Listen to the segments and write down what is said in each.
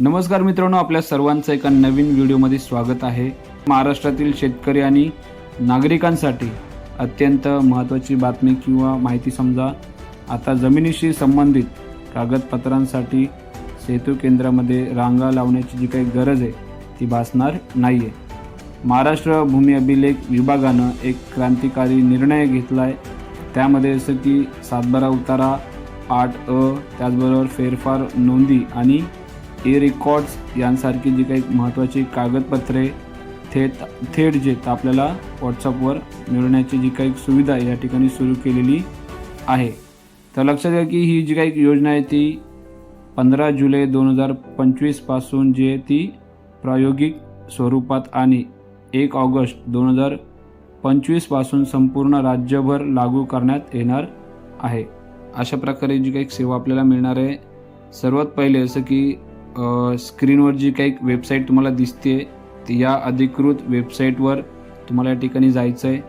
नमस्कार मित्रांनो आपल्या सर्वांचं एका नवीन व्हिडिओमध्ये स्वागत आहे. महाराष्ट्रातील शेतकरी आणि नागरिकांसाठी अत्यंत महत्त्वाची बातमी किंवा माहिती समजा. आता जमिनीशी संबंधित कागदपत्रांसाठी सेतू केंद्रामध्ये रांगा लावण्याची जी काही गरज आहे ती भासणार नाही आहे महाराष्ट्र भूमी अभिलेख विभागानं एक क्रांतिकारी निर्णय घेतला आहे त्यामध्ये जसं की सातबारा उतारा आठ अ त्याचबरोबर फेरफार नोंदी आणि ई रेकॉर्ड्स यांसारखी जी काही महत्त्वाची कागदपत्रे थेट थेट जे आपल्याला व्हॉट्सअपवर मिळवण्याची जी काही सुविधा या ठिकाणी सुरू केलेली आहे. तर लक्षात घ्या की ही जी काही योजना आहे ती पंधरा जुलै दोन हजार पंचवीसपासून जे ती प्रायोगिक स्वरूपात आणि एक ऑगस्ट दोन हजार पंचवीसपासून संपूर्ण राज्यभर लागू करण्यात येणार आहे. अशा प्रकारे जी काही सेवा आपल्याला मिळणार आहे सर्वात पहिले असं की स्क्रीनवर जी काही वेबसाईट तुम्हाला दिसते या अधिकृत वेबसाईटवर तुम्हाला या ठिकाणी जायचं आहे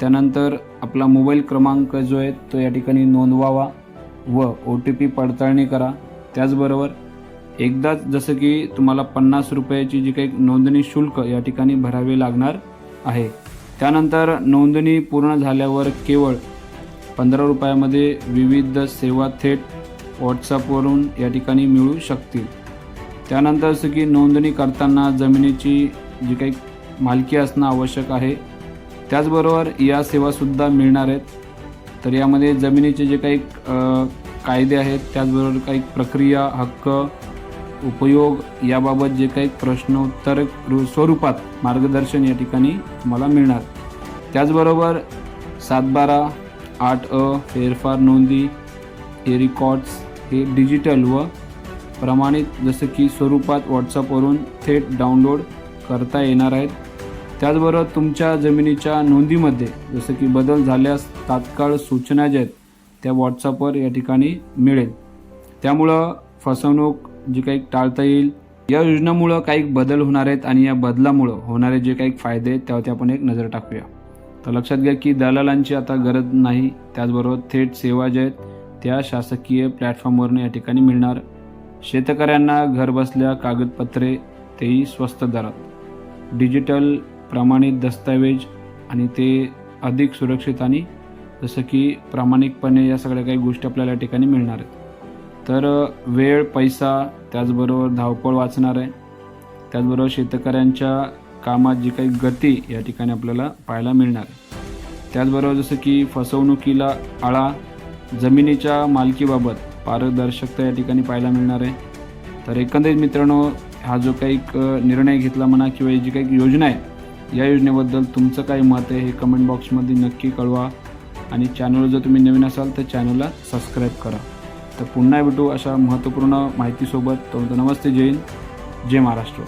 त्यानंतर आपला मोबाईल क्रमांक जो आहे तो या ठिकाणी नोंदवावा व ओ टी पी पडताळणी करा. त्याचबरोबर एकदाच जसं की तुम्हाला पन्नास रुपयाची जी काही नोंदणी शुल्क या ठिकाणी भरावे लागणार आहे. त्यानंतर नोंदणी पूर्ण झाल्यावर केवळ पंधरा रुपयामध्ये विविध सेवा थेट व्हॉट्सअपवरून या ठिकाणी मिळू शकतील. त्यानंतर असं की नोंदणी करताना जमिनीची जी काही मालकी असणं आवश्यक आहे त्याचबरोबर या सेवासुद्धा मिळणार आहेत. तर यामध्ये जमिनीचे जे काही कायदे आहेत त्याचबरोबर काही प्रक्रिया हक्क उपयोग याबाबत जे काही प्रश्नोत्तर रु- स्वरूपात मार्गदर्शन या ठिकाणी तुम्हाला मिळणार. त्याचबरोबर सातबारा आठ अ फेरफार नोंदी हे रेकॉर्ड्स हे डिजिटल व प्रमाणित जसं की स्वरूपात व्हॉट्सअपवरून थेट डाउनलोड करता येणार आहेत. त्याचबरोबर तुमच्या जमिनीच्या नोंदीमध्ये जसं की बदल झाल्यास तात्काळ सूचना ज्या आहेत त्या व्हॉट्सअपवर या ठिकाणी मिळेल. त्यामुळं फसवणूक जी काही टाळता येईल या योजनेमुळं काही बदल होणार आहेत आणि या बदलामुळं होणारे जे काही फायदे आहेत त्यावरती आपण एक नजर टाकूया. तर लक्षात घ्या की दलालांची आता गरज नाही त्याचबरोबर थेट सेवा ज्या आहेत त्या शासकीय प्लॅटफॉर्मवरून या ठिकाणी मिळणार. शेतकऱ्यांना घरबसल्या कागदपत्रे तेही स्वस्त दरात. डिजिटल प्रमाणित दस्तऐवज आणि ते अधिक सुरक्षित आणि जसं की प्रामाणिकपणे या सगळ्या काही गोष्टी आपल्याला या ठिकाणी मिळणार आहेत. तर वेळ पैसा त्याचबरोबर धावपळ वाचणार आहे. त्याचबरोबर शेतकऱ्यांच्या कामात जी काही गती या ठिकाणी आपल्याला पाहायला मिळणार आहे. त्याचबरोबर जसं की फसवणुकीला आळा जमिनीच्या मालकीबाबत पारदर्शकता या ठिकाणी पाहायला मिळणार आहे. तर एकंदरीत मित्रांनो हा जो काही एक निर्णय घेतला म्हणा किंवा जी काही योजना आहे या योजनेबद्दल तुमचं काय मत आहे हे कमेंट बॉक्समध्ये नक्की कळवा. आणि चॅनल जर तुम्ही नवीन असाल तर चॅनलला सबस्क्राईब करा. तर पुन्हा भेटू अशा महत्त्वपूर्ण माहितीसोबत. तोपर्यंत नमस्ते जैन जय महाराष्ट्र.